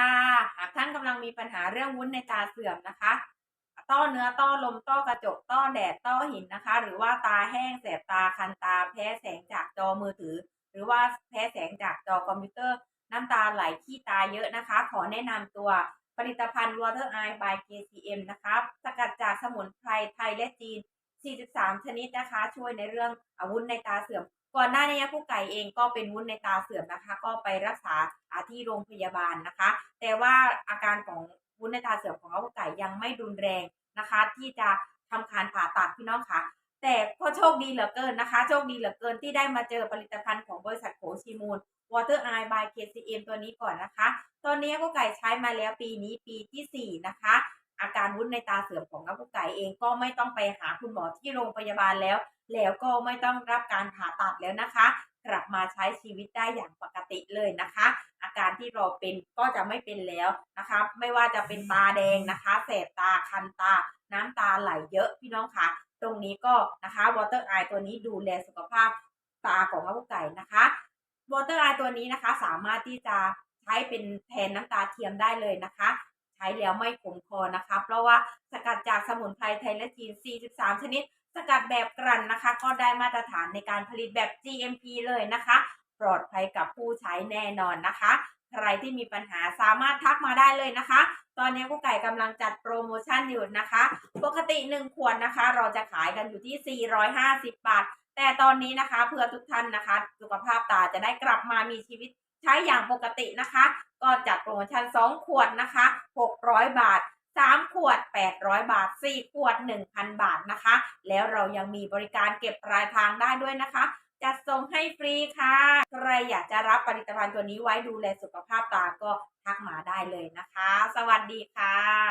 ค่ะ หากท่านกำลังมีปัญหาเรื่องวุ้นในตาเสื่อมนะคะ ต้อเนื้อต้อลมต้อกระจกต้อแดดต้อหินนะคะ หรือว่าตาแห้งแสบตาคันตาแพ้แสงจากจอมือถือ หรือว่าแพ้แสงจากจอคอมพิวเตอร์ น้ำตาไหลขี้ตาเยอะนะคะ ขอแนะนำตัวผลิตภัณฑ์ Water Eye by KCM นะคะสกัดจากสมุนไพรไทยและจีน 43 ชนิดนะคะ ช่วยในเรื่องอาวุธในตาเสื่อม ก่อนหน้านี้ผู้ไก่เองก็เป็นวุ้นในตาเสื่อมนะคะ ก็ไปรักษาอาที่โรงพยาบาลนะคะ แต่ว่าอาการของวุ้นในตาเสื่อมของผู้ไก่ยังไม่รุนแรงนะคะ ที่จะทำการผ่าตัดพี่น้องค่ะ แต่ก็โชคดีเหลือเกินนะคะ โชคดีเหลือเกินที่ได้มาเจอผลิตภัณฑ์ของบริษัทโขชิมูล Water Eye by KCM ตัวนี้ก่อนนะคะ ตอนนี้ผู้ไก่ใช้มาแล้วปีนี้ปีที่ 4 นะคะ อาการวุ้นในตาเสื่อมของนักผู้ไก่เองก็ไม่ต้องไปหาคุณหมอที่โรงพยาบาลแล้ว แล้วก็ไม่ต้องรับการผ่าตัดแล้วนะคะ กลับมาใช้ชีวิตได้อย่างปกติเลยนะคะ ที่เราเป็นก็จะไม่เป็นแล้วนะคะ ไม่ว่าจะเป็นตาแดงนะคะ แสบตาคันตา น้ำตาไหลเยอะพี่น้องคะตรงนี้ก็นะคะ Water Eye ตัวนี้ดูแลสุขภาพตาของนักผู้ไก่นะคะ Water Eye ตัวนี้นะคะ สามารถที่จะใช้เป็นแทนน้ำตาเทียมได้เลยนะคะใช้แล้วไม่ขมคอนะคะ เพราะว่าสกัดจากสมุนไพรไทยและจีน 43 ชนิด สกัดแบบกลั่นนะคะ ก็ได้มาตรฐานในการผลิตแบบ GMP เลยนะคะ ปลอดภัยกับผู้ใช้แน่นอนนะคะ ใครที่มีปัญหาสามารถทักมาได้เลยนะคะ ตอนนี้กุ๊กไก่กำลังจัดโปรโมชั่นอยู่นะคะ ปกติ 1 ขวดนะคะ เราจะขายกันอยู่ที่ 450 บาท แต่ตอนนี้นะคะเพื่อทุกท่านนะคะ สุขภาพตาจะได้กลับมามีชีวิตใช้อย่างปกตินะคะ ก็จัดโปรโมชั่น 2 ขวดนะคะ 600 บาท 3 ขวด 800 บาท 4 ขวด 1,000 บาทนะคะ แล้วเรายังมีบริการเก็บปลายทางได้ด้วยนะคะ จัดส่งให้ฟรีค่ะ ใครอยากจะรับผลิตภัณฑ์ตัวนี้ไว้ดูแลสุขภาพตาก็ทักมาได้เลยนะคะ สวัสดีค่ะ